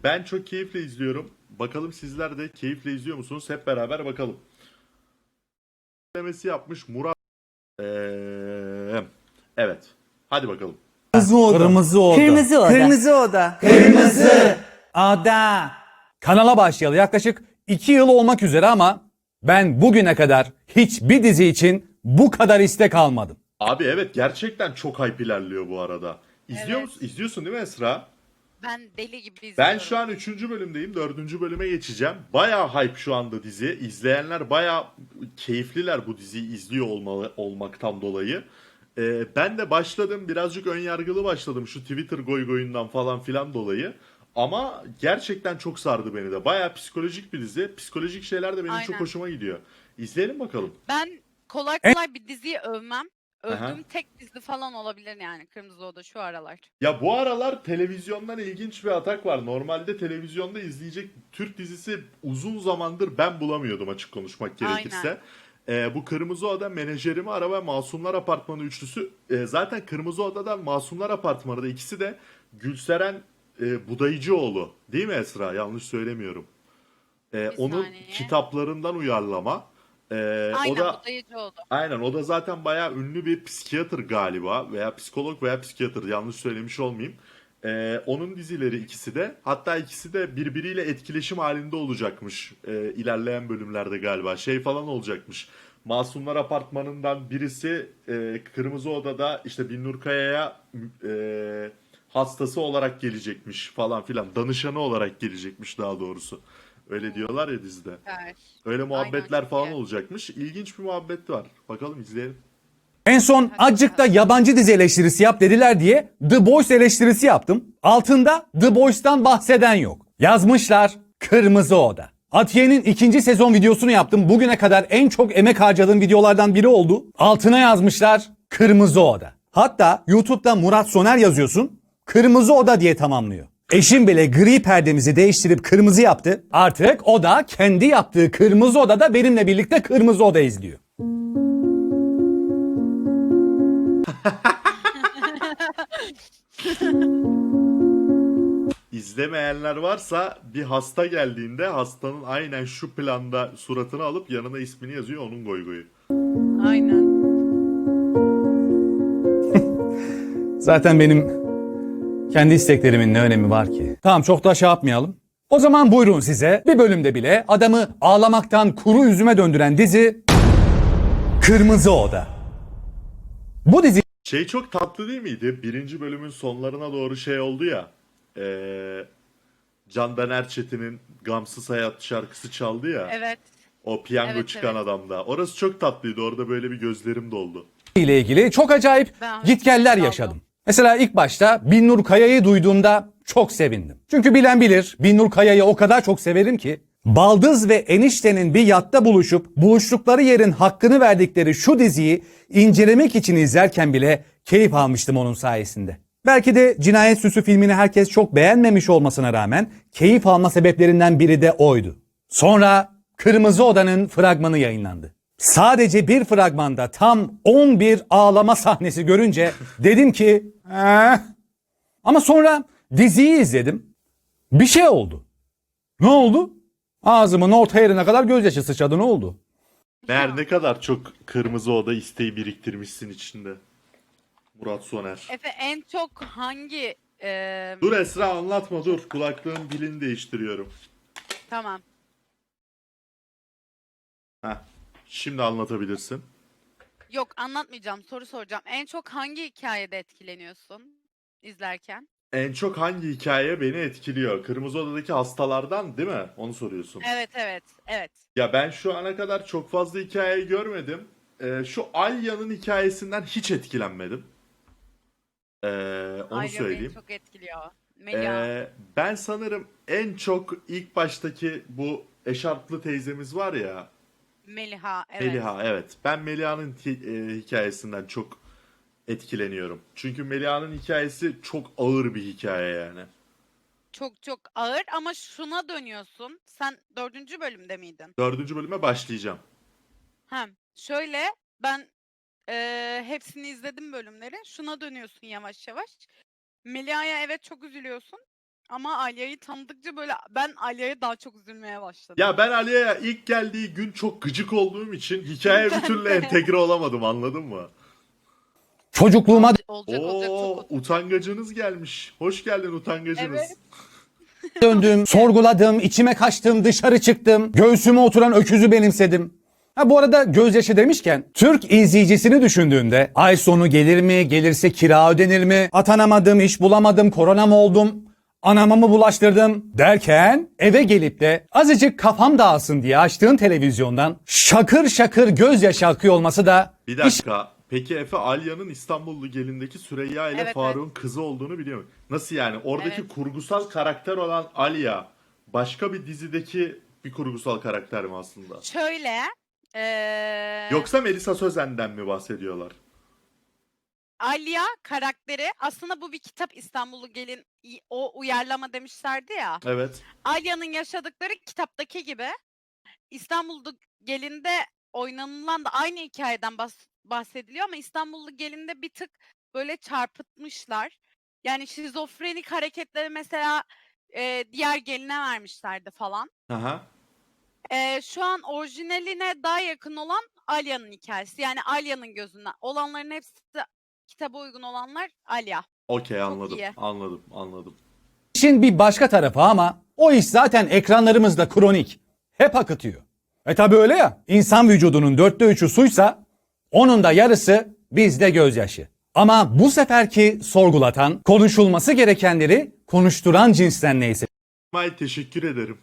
ederim. Ben çok keyifle izliyorum. Bakalım sizler de keyifle izliyor musunuz? Hep beraber bakalım. Demesi yapmış Murat. Ee, evet. Hadi bakalım. Kırmızı oda. Kırmızı oda. Kırmızı oda. Kırmızı oda. Kırmızı oda. Kanala başlayalı yaklaşık 2 yıl olmak üzere ama ben bugüne kadar hiçbir dizi için bu kadar istek almadım. Abi evet gerçekten çok hype ilerliyor bu arada. İzliyor Evet. musun? İzliyorsun değil mi Esra? Ben deli gibi izliyorum. Ben şu an 3. bölümdeyim. 4. bölüme geçeceğim. Bayağı hype şu anda dizi. İzleyenler bayağı keyifliler bu diziyi izliyor olmalı, olmaktan dolayı. Ee, ben de başladım. Birazcık ön yargılı başladım şu Twitter goy goyundan falan filan dolayı. Ama gerçekten çok sardı beni de. Bayağı psikolojik bir dizi. Psikolojik şeyler de benim çok Aynen. hoşuma gidiyor. İzleyelim bakalım. Ben kolay kolay bir diziyi övmem. Aha. Övdüğüm tek dizi falan olabilir yani Kırmızı Oda şu aralar. Ya bu aralar televizyondan ilginç bir atak var. Normalde televizyonda izleyecek Türk dizisi uzun zamandır ben bulamıyordum açık konuşmak gerekirse. Ee, bu Kırmızı Oda, Menajerimi Ara ve Masumlar Apartmanı üçlüsü. e, zaten Kırmızı Oda'dan Masumlar Apartmanı da ikisi de Gülseren e, Budayıcıoğlu. Değil mi Esra? Yanlış söylemiyorum. Ee, Bir onun saniye. kitaplarından uyarlama. Ee, Aynen o da budayıcı oldu. Aynen o da zaten bayağı ünlü bir psikiyatr galiba veya psikolog veya psikiyatr yanlış söylemiş olmayayım. Ee, onun dizileri ikisi de hatta ikisi de birbiriyle etkileşim halinde olacakmış ee, ilerleyen bölümlerde galiba şey falan olacakmış. Masumlar Apartmanı'ndan birisi e, Kırmızı Oda'da işte Binnur Kaya'ya e, hastası olarak gelecekmiş falan filan danışanı olarak gelecekmiş daha doğrusu. Öyle diyorlar ya dizide. Süper. Öyle muhabbetler çok falan olacakmış. İlginç bir muhabbet var. Bakalım izleyelim. En son azıcık da yabancı dizi eleştirisi yap dediler diye The Boys eleştirisi yaptım. Altında The Boys'tan bahseden yok. Yazmışlar Kırmızı Oda. Atiye'nin ikinci sezon videosunu yaptım. Bugüne kadar en çok emek harcadığım videolardan biri oldu. Altına yazmışlar Kırmızı Oda. Hatta YouTube'da Murat Soner yazıyorsun. Kırmızı Oda diye tamamlıyor. Eşim bile gri perdemizi değiştirip kırmızı yaptı. Artık o da kendi yaptığı Kırmızı Oda'da benimle birlikte Kırmızı Oda izliyor. İzlemeyenler varsa bir hasta geldiğinde hastanın aynen şu planda suratını alıp yanına ismini yazıyor onun goy goyu. Aynen. Zaten benim kendi isteklerimin ne önemi var ki? Tamam çok da şey yapmayalım. O zaman buyurun size bir bölümde bile adamı ağlamaktan kuru üzüme döndüren dizi Kırmızı Oda. Bu dizi Şey çok tatlı değil miydi? Birinci bölümün sonlarına doğru şey oldu ya. Ee, Candan Erçetin'in Gamsız Hayat şarkısı çaldı ya. Evet. O piyango Evet, çıkan evet. adamda. Orası çok tatlıydı. Orada böyle bir gözlerim doldu. ile ilgili çok acayip Ben gitgeller yaşadım. Mesela ilk başta Binnur Kaya'yı duyduğumda çok sevindim. Çünkü bilen bilir Binnur Kaya'yı o kadar çok severim ki Baldız ve eniştenin bir yatta buluşup buluştukları yerin hakkını verdikleri şu diziyi incelemek için izlerken bile keyif almıştım onun sayesinde. Belki de Cinayet Süsü filmini herkes çok beğenmemiş olmasına rağmen keyif alma sebeplerinden biri de oydu. Sonra Kırmızı Oda'nın fragmanı yayınlandı. Sadece bir fragmanda tam 11 ağlama sahnesi görünce dedim ki "Eh." ama sonra diziyi izledim. Bir şey oldu. Ne oldu? Ağzımın orta yerine kadar gözyaşı sıçradı ne oldu? Meğer ne kadar çok kırmızı oda isteği biriktirmişsin içinde. Murat Soner. Efe en çok hangi e, Dur Esra anlatma dur. Kulaklığın dilini değiştiriyorum. tamam. Heh. Şimdi anlatabilirsin. Yok anlatmayacağım. Soru soracağım. En çok hangi hikayede etkileniyorsun izlerken? En çok hangi hikaye beni etkiliyor? Kırmızı Oda'daki hastalardan değil mi? Onu soruyorsun. Evet evet. Evet. Ya ben şu ana kadar çok fazla hikaye görmedim. Ee, şu Alya'nın hikayesinden hiç etkilenmedim. Ee, onu beni söyleyeyim. çok etkiliyor. Melia. Ee, ben sanırım en çok ilk baştaki bu eşarplı teyzemiz var ya. Meliha. Evet. Meliha evet. Ben Meliha'nın hi- e, hikayesinden çok etkileniyorum. Çünkü Meliha'nın hikayesi çok ağır bir hikaye yani. Çok çok ağır ama şuna dönüyorsun. Sen dördüncü bölümde miydin? Dördüncü bölüme başlayacağım. Hem şöyle ben eee, hepsini izledim bölümleri. Şuna dönüyorsun yavaş yavaş. Melia'ya evet çok üzülüyorsun. Ama Alya'yı tanıdıkça böyle ben Alya'ya daha çok üzülmeye başladım. Ya ben Aliye'ye ilk geldiği gün çok gıcık olduğum için hikayeye bir türlü entegre olamadım anladın mı? Çocukluğuma olacak olacak Oo çok utangacınız gelmiş. Hoş geldin utangacınız. Evet. döndüm, sorguladım, içime kaçtım, dışarı çıktım, göğsüme oturan öküzü benimsedim. Ha bu arada gözyaşı demişken Türk izleyicisini düşündüğünde ay sonu gelir mi, gelirse kira ödenir mi, atanamadım, iş bulamadım, korona mı oldum, anama mı bulaştırdım derken eve gelip de azıcık kafam dağılsın diye açtığın televizyondan şakır şakır gözyaşı akıyor olması da Bir dakika. Peki Efe Alya'nın İstanbullu gelindeki Süreyya ile Evet, Faruk'un kızı olduğunu biliyor musun? Nasıl yani? Oradaki Evet. kurgusal karakter olan Alya başka bir dizideki bir kurgusal karakter mi aslında? Şöyle. eee Yoksa Melisa Sözen'den mi bahsediyorlar? Alya karakteri aslında bu bir kitap İstanbullu Gelin o uyarlama demişlerdi ya. Evet. Alya'nın yaşadıkları kitaptaki gibi İstanbullu Gelin'de oynanılan da aynı hikayeden bahs- bahsediliyor ama İstanbullu Gelin'de bir tık böyle çarpıtmışlar. Yani şizofrenik hareketleri mesela e, diğer geline vermişlerdi falan. Aha. E, şu an orijinaline daha yakın olan Alya'nın hikayesi. Yani Alya'nın gözünden. Olanların hepsi kitaba uygun olanlar Alya. Okey anladım. iyi. Anladım. Anladım. İşin bir başka tarafı ama o iş zaten ekranlarımızda kronik. Hep akıtıyor. E tabi öyle ya. İnsan vücudunun dörtte üçü suysa onun da yarısı bizde gözyaşı. Ama bu seferki sorgulatan, konuşulması gerekenleri konuşturan cinsten neyse May teşekkür ederim.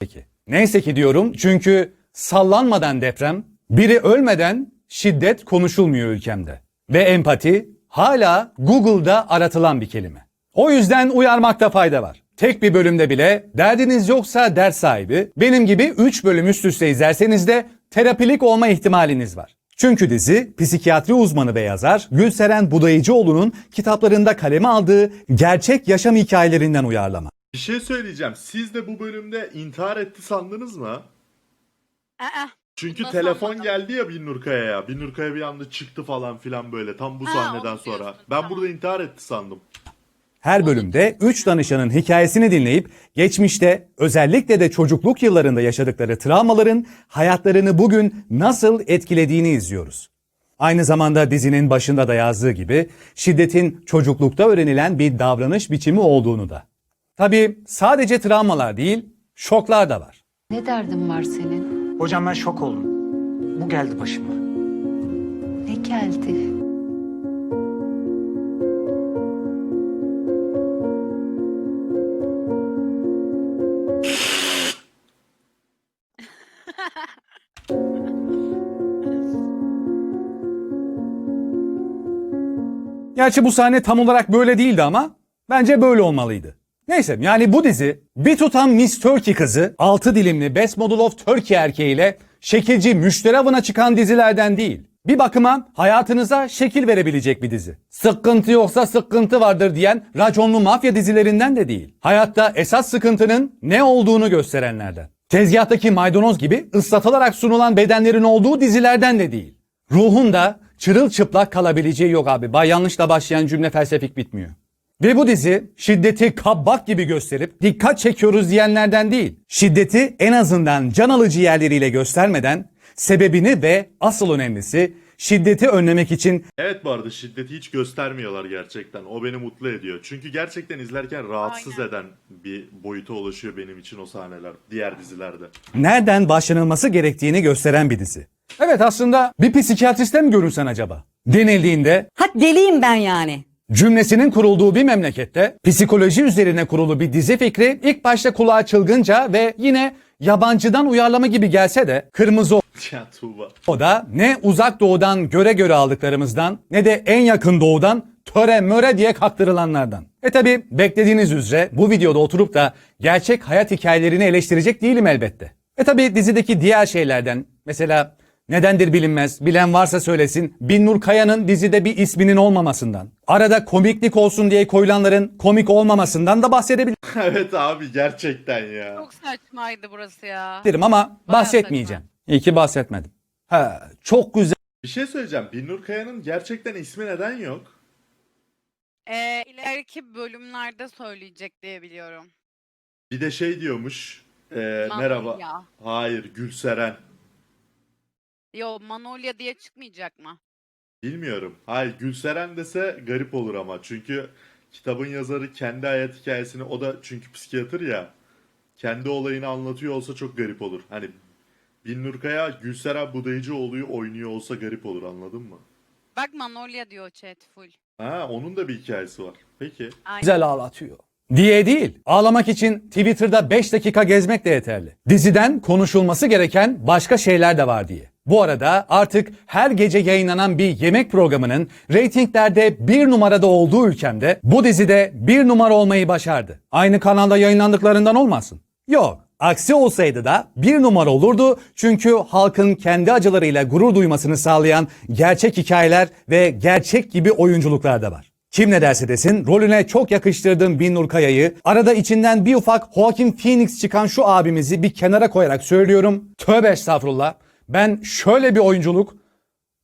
ki. Neyse ki diyorum çünkü sallanmadan deprem, biri ölmeden şiddet konuşulmuyor ülkemde. Ve empati hala Google'da aratılan bir kelime. O yüzden uyarmakta fayda var. Tek bir bölümde bile derdiniz yoksa ders sahibi, benim gibi 3 bölüm üst üste izlerseniz de terapilik olma ihtimaliniz var. Çünkü dizi psikiyatri uzmanı ve yazar Gülseren Budayıcıoğlu'nun kitaplarında kaleme aldığı gerçek yaşam hikayelerinden uyarlama. Bir şey söyleyeceğim. Siz de bu bölümde intihar etti sandınız mı? Aa, Çünkü Nasıl telefon anladın? geldi ya Binnur Kaya'ya. Binnur Kaya bir anda çıktı falan filan böyle tam bu Ha, sahneden onu sonra. diyorsun, Ben tamam. burada intihar etti sandım. Her bölümde 3 danışanın hikayesini dinleyip geçmişte özellikle de çocukluk yıllarında yaşadıkları travmaların hayatlarını bugün nasıl etkilediğini izliyoruz. Aynı zamanda dizinin başında da yazdığı gibi şiddetin çocuklukta öğrenilen bir davranış biçimi olduğunu da. Tabii sadece travmalar değil, şoklar da var. Ne derdin var senin? Hocam ben şok oldum. Bu geldi başıma. Ne geldi? Gerçi bu sahne tam olarak böyle değildi ama bence böyle olmalıydı. Neyse yani bu dizi bir tutam Miss Turkey kızı 6 dilimli Best Model of Turkey erkeğiyle şekilci müşteri avına çıkan dizilerden değil. Bir bakıma hayatınıza şekil verebilecek bir dizi. Sıkıntı yoksa sıkıntı vardır diyen raconlu mafya dizilerinden de değil. Hayatta esas sıkıntının ne olduğunu gösterenlerden. Tezgahtaki maydanoz gibi ıslatılarak sunulan bedenlerin olduğu dizilerden de değil. Ruhun da çırılçıplak kalabileceği yok abi. Bay yanlışla başlayan cümle felsefik bitmiyor. Ve bu dizi şiddeti kabak gibi gösterip dikkat çekiyoruz diyenlerden değil. Şiddeti en azından can alıcı yerleriyle göstermeden sebebini ve asıl önemlisi şiddeti önlemek için Evet bu arada şiddeti hiç göstermiyorlar gerçekten. O beni mutlu ediyor. Çünkü gerçekten izlerken rahatsız Aynen. eden bir boyuta ulaşıyor benim için o sahneler. Diğer dizilerde. nereden başlanılması gerektiğini gösteren bir dizi. Evet aslında bir psikiyatriste mi görünsen acaba? Denildiğinde Ha deliyim ben yani. Cümlesinin kurulduğu bir memlekette psikoloji üzerine kurulu bir dizi fikri ilk başta kulağa çılgınca ve yine yabancıdan uyarlama gibi gelse de Kırmızı Ya Tuğba. Oda ne uzak doğudan göre göre aldıklarımızdan ne de en yakın doğudan töre möre diye kaktırılanlardan. E tabi beklediğiniz üzere bu videoda oturup da gerçek hayat hikayelerini eleştirecek değilim elbette. E tabi dizideki diğer şeylerden mesela nedendir bilinmez bilen varsa söylesin Binnur Kaya'nın dizide bir isminin olmamasından arada komiklik olsun diye koyulanların komik olmamasından da bahsedebilirim evet abi gerçekten ya. çok saçmaydı burası ya. ama bahsetmeyeceğim. İyi ki bahsetmedim. Ha, çok güzel Bir şey söyleyeceğim. Binnur Kaya'nın gerçekten ismi neden yok? Ee, ileriki bölümlerde söyleyecek diye biliyorum. Bir de şey diyormuş. e, merhaba. Manolya. Hayır Gülseren. Yo Manolya diye çıkmayacak mı? Bilmiyorum. Hayır Gülseren dese garip olur ama. Çünkü kitabın yazarı kendi hayat hikayesini o da çünkü psikiyatr ya. Kendi olayını anlatıyor olsa çok garip olur. Hani Binnur Kaya Gülseren Budayıcıoğlu'yu oynuyor olsa garip olur anladın mı? Bak Manolya diyor chat full. Ha onun da bir hikayesi var. Peki. Aynen. güzel ağlatıyor. Diye değil. Ağlamak için Twitter'da 5 dakika gezmek de yeterli. Diziden konuşulması gereken başka şeyler de var diye. Bu arada artık her gece yayınlanan bir yemek programının reytinglerde bir numarada olduğu ülkemde bu dizide bir numara olmayı başardı. Aynı kanalda yayınlandıklarından olmasın. Yok. Aksi olsaydı da bir numara olurdu çünkü halkın kendi acılarıyla gurur duymasını sağlayan gerçek hikayeler ve gerçek gibi oyunculuklar da var. Kim ne derse desin rolüne çok yakıştırdığım Binnur Kaya'yı arada içinden bir ufak Joaquin Phoenix çıkan şu abimizi bir kenara koyarak söylüyorum. Tövbe estağfurullah. Ben şöyle bir oyunculuk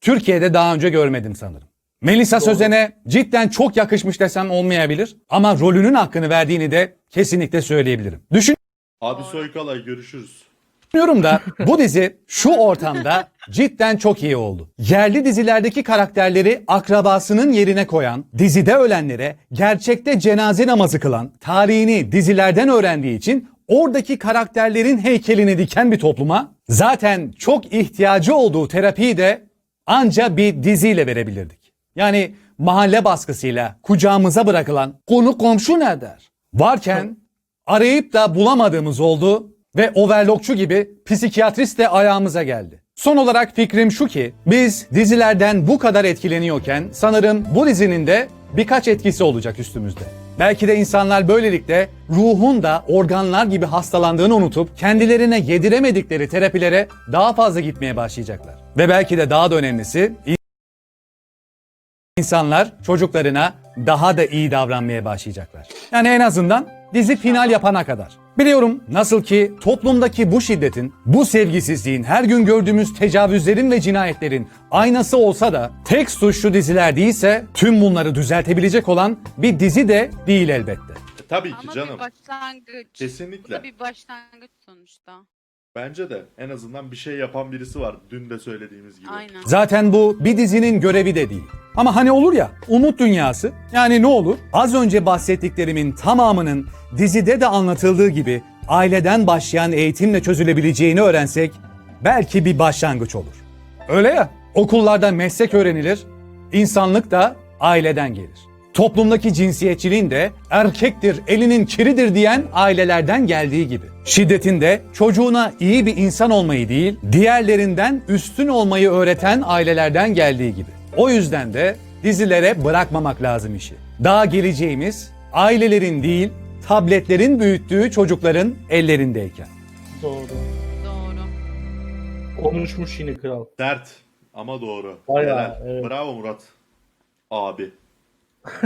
Türkiye'de daha önce görmedim sanırım. Melisa Sözen'e cidden çok yakışmış desem olmayabilir ama rolünün hakkını verdiğini de kesinlikle söyleyebilirim. Düşün Abi Doğru. Soykalay görüşürüz. Düşünüyorum da bu dizi şu ortamda cidden çok iyi oldu. Yerli dizilerdeki karakterleri akrabasının yerine koyan, dizide ölenlere gerçekte cenaze namazı kılan, tarihini dizilerden öğrendiği için oradaki karakterlerin heykelini diken bir topluma zaten çok ihtiyacı olduğu terapiyi de anca bir diziyle verebilirdik. Yani mahalle baskısıyla kucağımıza bırakılan konu komşu ne der? Varken arayıp da bulamadığımız oldu ve overlockçu gibi psikiyatrist de ayağımıza geldi. Son olarak fikrim şu ki biz dizilerden bu kadar etkileniyorken sanırım bu dizinin de birkaç etkisi olacak üstümüzde. Belki de insanlar böylelikle ruhun da organlar gibi hastalandığını unutup kendilerine yediremedikleri terapilere daha fazla gitmeye başlayacaklar. Ve belki de daha da önemlisi İnsanlar çocuklarına daha da iyi davranmaya başlayacaklar. Yani en azından dizi final yapana kadar. Biliyorum nasıl ki toplumdaki bu şiddetin, bu sevgisizliğin, her gün gördüğümüz tecavüzlerin ve cinayetlerin aynası olsa da tek suçlu diziler değilse tüm bunları düzeltebilecek olan bir dizi de değil elbette. E, tabii ki Ama canım. bir başlangıç. Bu Kesinlikle. da bir başlangıç sonuçta. Bence de en azından bir şey yapan birisi var. Dün de söylediğimiz gibi. Aynen. Zaten bu bir dizinin görevi de değil. Ama hani olur ya umut dünyası yani ne olur? Az önce bahsettiklerimin tamamının dizide de anlatıldığı gibi aileden başlayan eğitimle çözülebileceğini öğrensek belki bir başlangıç olur. Öyle ya okullarda meslek öğrenilir, insanlık da aileden gelir. Toplumdaki cinsiyetçiliğin de erkektir, elinin kiridir diyen ailelerden geldiği gibi. Şiddetin de çocuğuna iyi bir insan olmayı değil, diğerlerinden üstün olmayı öğreten ailelerden geldiği gibi. O yüzden de dizilere bırakmamak lazım işi. Daha geleceğimiz ailelerin değil, tabletlerin büyüttüğü çocukların ellerindeyken. Doğru. Doğru. Konuşmuş yine kral. Dert ama doğru. Bayağı, Helal. evet. Bravo Murat. Abi.